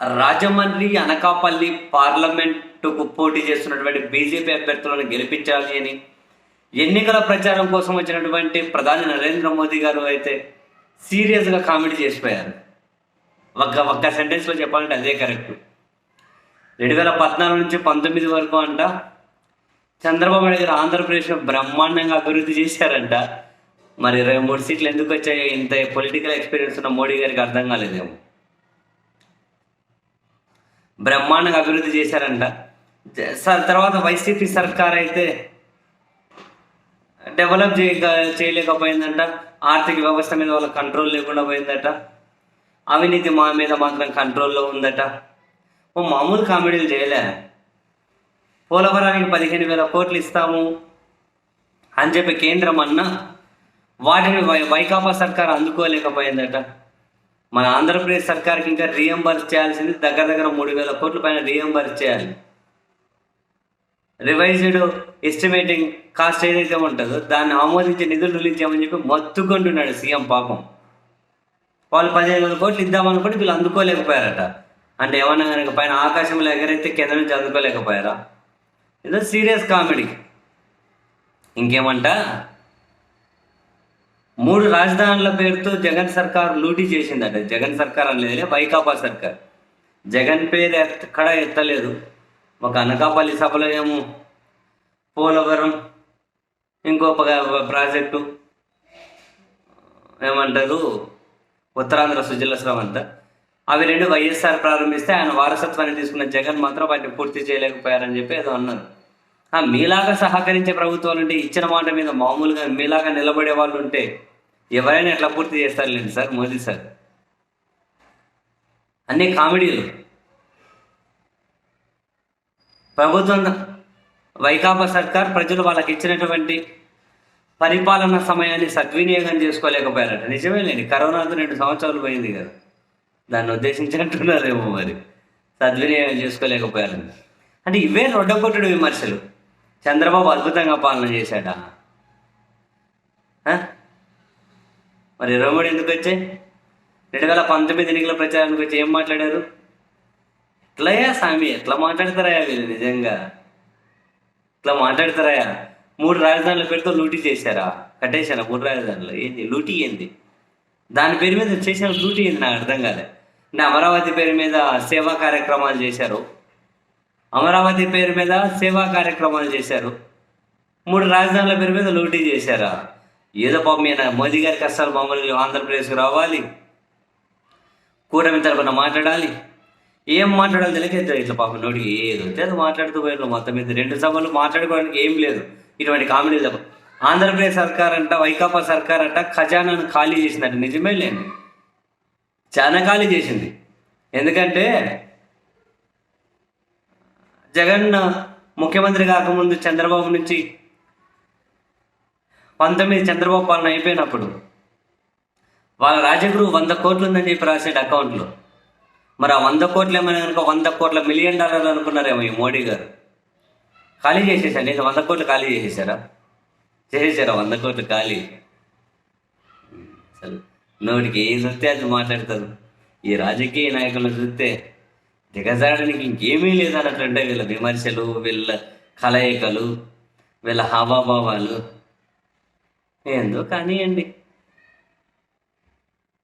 రాజమండ్రి అనకాపల్లి పార్లమెంటుకు పోటీ చేస్తున్నటువంటి బీజేపీ అభ్యర్థులను గెలిపించాలి అని ఎన్నికల ప్రచారం కోసం వచ్చినటువంటి ప్రధాని నరేంద్ర మోదీ గారు అయితే సీరియస్గా కామెడీ చేసిపోయారు. ఒక్క ఒక్క సెంటెన్స్లో చెప్పాలంటే అదే కరెక్ట్. రెండు వేల పద్నాలుగు నుంచి పంతొమ్మిది వరకు అంట చంద్రబాబు నాయుడు గారు ఆంధ్రప్రదేశ్లో బ్రహ్మాండంగా అభివృద్ధి చేశారంట. మరి ఇరవై మూడు సీట్లు ఎందుకు వచ్చాయో ఇంత పొలిటికల్ ఎక్స్పీరియన్స్ ఉన్న మోడీ గారికి అర్థం కాలేదేమో. బ్రహ్మాండంగా అభివృద్ధి చేశారంట. తర్వాత వైసీపీ సర్కార్ అయితే డెవలప్ చేయక చేయలేకపోయిందంట. ఆర్థిక వ్యవస్థ మీద వాళ్ళ కంట్రోల్ లేకుండా పోయిందట. అవినీతి మా మీద మాత్రం కంట్రోల్లో ఉందట. ఓ మామూలు కామెడీలు చేయలే. పోలవరానికి పదిహేను వేల కోట్లు ఇస్తాము అని చెప్పి కేంద్రం అన్న వాటిని వై వైకాపా సర్కార్ అందుకోలేకపోయిందట. మన ఆంధ్రప్రదేశ్ సర్కార్కి ఇంకా రీఎంబర్స్ చేయాల్సింది దగ్గర దగ్గర మూడు వేల కోట్ల పైన రీఎంబర్స్ చేయాలి. రివైజ్డ్ ఎస్టిమేటింగ్ కాస్ట్ ఏదైతే ఉంటుందో దాన్ని ఆమోదించి నిధులు రిలీజ్ చేయమని చెప్పి మత్తుకుంటున్నాడు సీఎం పాపం. వాళ్ళు పదిహేను వేల కోట్లు ఇద్దామనుకుంటే వీళ్ళు అందుకోలేకపోయారట. అంటే ఏమన్నా కనుక పైన ఆకాశంలో ఎగరైతే కింద నుంచి అందుకోలేకపోయారా? ఏదో సీరియస్ కామెడీ ఇంకేమంట? మూడు రాజధానుల పేరుతో జగన్ సర్కార్ లూటీ చేసిందట. జగన్ సర్కార్ అనలేదులే వైకాపా సర్కార్. జగన్ పేరు ఎక్కడ ఎత్తలేదు. ఒక అనకాపల్లి సభలో ఏమో పోలవరం ఇంకో ప్రాజెక్టు ఏమంటారు ఉత్తరాంధ్ర సుజల స్రవంత. అవి రెండు వైఎస్ఆర్ ప్రారంభిస్తే ఆయన వారసత్వాన్ని తీసుకున్న జగన్ మాత్రం వాటిని పూర్తి చేయలేకపోయారని చెప్పి ఏదో అన్నారు. ఆ మీలాగా సహకరించే ప్రభుత్వాలు ఉంటే ఇచ్చిన మాట మీద మామూలుగా మీలాగా నిలబడే వాళ్ళు ఉంటే ఎవరైనా ఎట్లా పూర్తి చేస్తారులేండి సార్ మోదీ సార్? అన్ని కామెడీలు. ప్రభుత్వం వైకాపా సర్కార్ ప్రజలు వాళ్ళకి ఇచ్చినటువంటి పరిపాలన సమయాన్ని సద్వినియోగం చేసుకోలేకపోయారట. నిజమేలేండి కరోనాతో రెండు సంవత్సరాలు పోయింది కదా. దాన్ని ఉద్దేశించినట్టున్నారేమో మరి. సద్వినియోగం చేసుకోలేకపోయారని. అంటే ఇవే రొడ్డగొట్టుడు విమర్శలు. చంద్రబాబు అద్భుతంగా పాలన చేశాడా? మరి ఇరవై మూడు ఎందుకు వచ్చాయి? రెండు వేల పంతొమ్మిది ఎన్నికల ప్రచారానికి వచ్చి ఏం మాట్లాడారు? ఎట్లయ్యా స్వామి ఎట్లా మాట్లాడతారయ్యా వీళ్ళు నిజంగా? ఇట్లా మాట్లాడతారయ్యా? మూడు రాజధానుల పేరుతో లూటీ చేశారా? కట్టేశారా మూడు రాజధానులు? ఏంది? లూటీ ఏంది? దాని పేరు మీద చేసిన లూటీ ఏంది? నాకు అర్థం కాలే. నా అమరావతి పేరు మీద సేవా కార్యక్రమాలు చేశారు. అమరావతి పేరు మీద సేవా కార్యక్రమాలు చేశారు. మూడు రాజధానుల పేరు మీద లూటీ చేశారా? ఏదో పాపం ఈయన మోదీ గారికి అసలు మామూలుగా ఆంధ్రప్రదేశ్కి రావాలి కూటమి తరపున మాట్లాడాలి. ఏం మాట్లాడాలి తెలియదు ఇట్లా పాపం నోటికి. ఏదో వస్తే అది మాట్లాడుతూ పోయారు మొత్తం మీద. రెండు సభలు మాట్లాడుకోవడానికి ఏం లేదు. ఇటువంటి కామెడీ తప్ప. ఆంధ్రప్రదేశ్ సర్కార్ అంట వైకాపా సర్కార్ అంట ఖజానాను ఖాళీ చేసిందంట. నిజమే లేని చాలా ఖాళీ చేసింది. ఎందుకంటే జగన్ ముఖ్యమంత్రి కాకముందు చంద్రబాబు నుంచి పంతొమ్మిది చంద్రబాబు పాలన అయిపోయినప్పుడు వాళ్ళ రాజగురు వంద కోట్లు ఉందని చెప్పి రాసాడు అకౌంట్లో. మరి ఆ వంద కోట్లు ఏమైనా కనుక వంద కోట్ల మిలియన్ డాలర్లు అనుకున్నారేమో ఈ మోడీ గారు. ఖాళీ చేసేసాండి ఇది వంద కోట్లు ఖాళీ చేసేసారా? చేసేసారా వంద కోట్లు ఖాళీ? అసలు నోటికి ఏం చూస్తే అది మాట్లాడతారు? ఈ రాజకీయ నాయకులను చూస్తే దిగజాడడానికి ఇంకేమీ లేదన్నట్లుంటే వీళ్ళ విమర్శలు వీళ్ళ కలయికలు వీళ్ళ హావాభావాలు. ఏందో కానివ్వండి